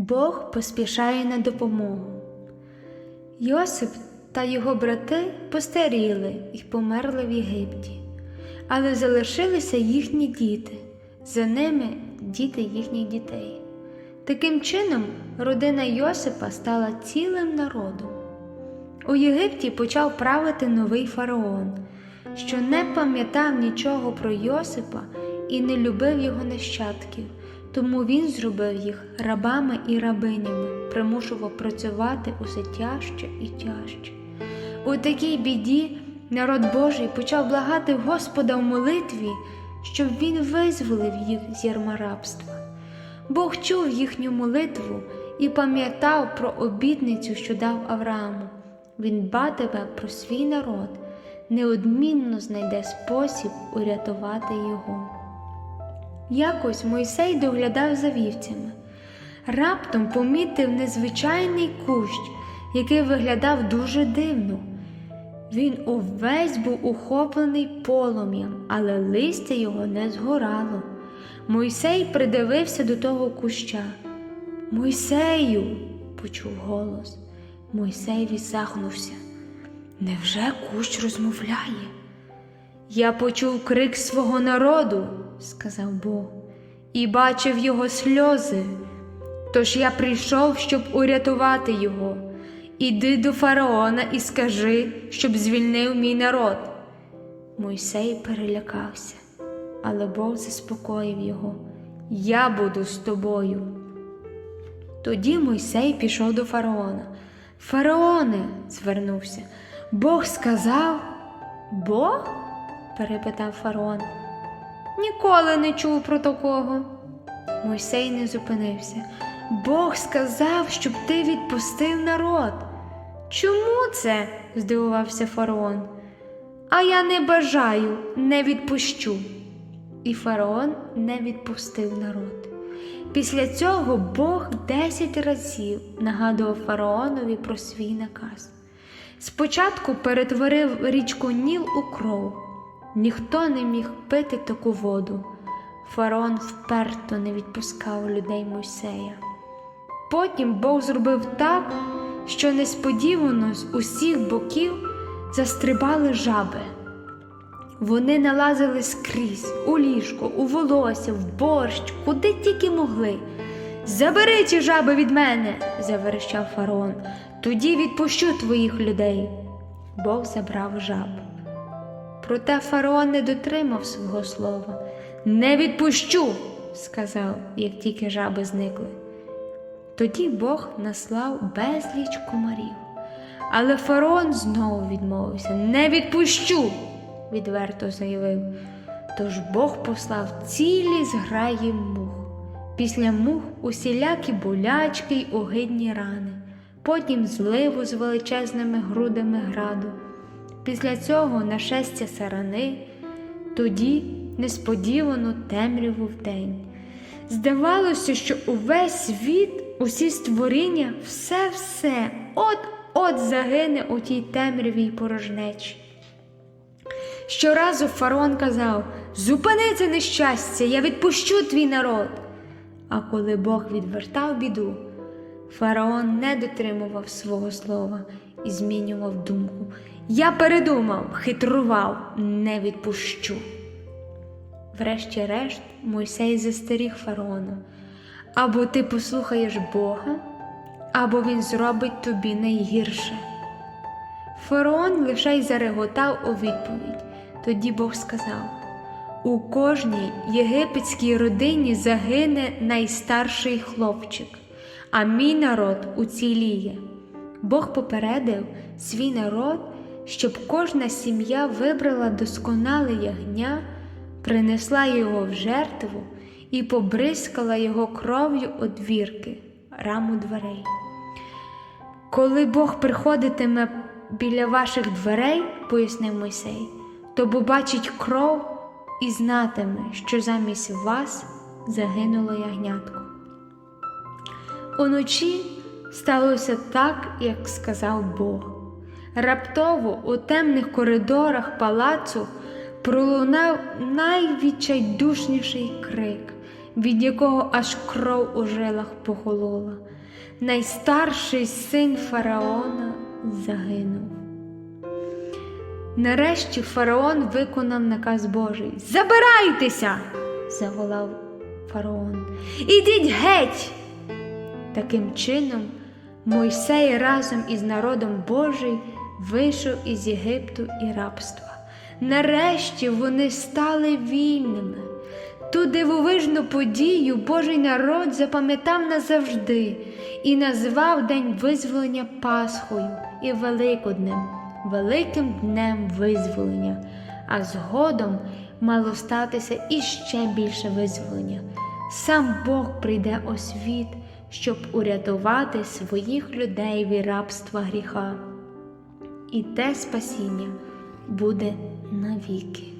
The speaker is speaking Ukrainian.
Бог поспішає на допомогу. Йосип та його брати постаріли і померли в Єгипті, але залишилися їхні діти, за ними діти їхніх дітей. Таким чином, родина Йосипа стала цілим народом. У Єгипті почав правити новий фараон, що не пам'ятав нічого про Йосипа і не любив його нащадків, тому він зробив їх рабами і рабинями, примушував працювати усе тяжче і тяжче. У такій біді народ Божий почав благати Господа в молитві, щоб він визволив їх з ярма рабства. Бог чув їхню молитву і пам'ятав про обітницю, що дав Аврааму. Він батиме про свій народ, неодмінно знайде спосіб урятувати його. Якось Мойсей доглядав за вівцями. Раптом помітив незвичайний кущ, який виглядав дуже дивно. Він увесь був ухоплений полум'ям, але листя його не згорало. Мойсей придивився до того куща. Мойсею, почув голос. Мойсей відсахнувся. Невже кущ розмовляє? Я почув крик свого народу, сказав Бог, і бачив його сльози. Тож я прийшов, щоб урятувати його. Іди до фараона і скажи, щоб звільнив мій народ. Мойсей перелякався, але Бог заспокоїв його. Я буду з тобою. Тоді Мойсей пішов до фараона. Фараоне, звернувся, Бог сказав. Бог? перепитав фараон. Ніколи не чув про такого. Мойсей не зупинився. Бог сказав, щоб ти відпустив народ. Чому це? здивувався фараон. А я не бажаю, не відпущу. І фараон не відпустив народ. Після цього Бог десять разів нагадував фараонові про свій наказ. Спочатку перетворив річку Ніл у кров. Ніхто не міг пити таку воду. Фараон вперто не відпускав людей Мойсея. Потім Бог зробив так, що несподівано з усіх боків застрибали жаби. Вони налазили скрізь, у ліжко, у волосся, в борщ, куди тільки могли. Забери ці жаби від мене, заверещав фараон. Тоді відпущу твоїх людей. Бог забрав жаб. Проте фараон не дотримав свого слова. Не відпущу, сказав, як тільки жаби зникли. Тоді Бог наслав безліч комарів. Але фараон знову відмовився. Не відпущу, відверто заявив. Тож Бог послав цілі зграї мух. Після мух усілякі болячки й огидні рани, потім зливу з величезними грудами граду. Після цього нашестя сарани, тоді несподівано темряву вдень. Здавалося, що увесь світ, усі створіння, все-все от-от загине у тій темряві й порожнечі. Щоразу фараон казав Зупини це нещастя, я відпущу твій народ. А коли Бог відвертав біду, фараон не дотримував свого слова і змінював думку. Я передумав, хитрував, не відпущу. Врешті-решт, Мойсей застеріг фараона. Або ти послухаєш Бога, або він зробить тобі найгірше. Фараон лише й зареготав у відповідь. Тоді Бог сказав: У кожній єгипетській родині загине найстарший хлопчик, а мій народ уціліє. Бог попередив свій народ, щоб кожна сім'я вибрала досконале ягня, принесла його в жертву і побризкала його кров'ю одвірки, раму дверей. Коли Бог приходитиме біля ваших дверей, пояснив Мойсей, то побачить кров і знатиме, що замість вас загинуло ягнятко. Уночі сталося так, як сказав Бог. Раптово у темних коридорах палацу пролунав найвідчайдушніший крик. від якого аж кров у жилах похолола. Найстарший син фараона загинув. Нарешті фараон виконав наказ Божий. Забирайтеся! заволав фараон. Ідіть геть! Таким чином, Мойсей разом із народом Божий вийшов із Єгипту і рабства. Нарешті вони стали вільними. Ту дивовижну подію Божий народ запам'ятав назавжди і назвав День визволення Пасхою і Великоднем, великим днем визволення, а згодом мало статися іще більше визволення. Сам Бог прийде у світ, щоб урятувати своїх людей від рабства гріха. І те спасіння буде навіки.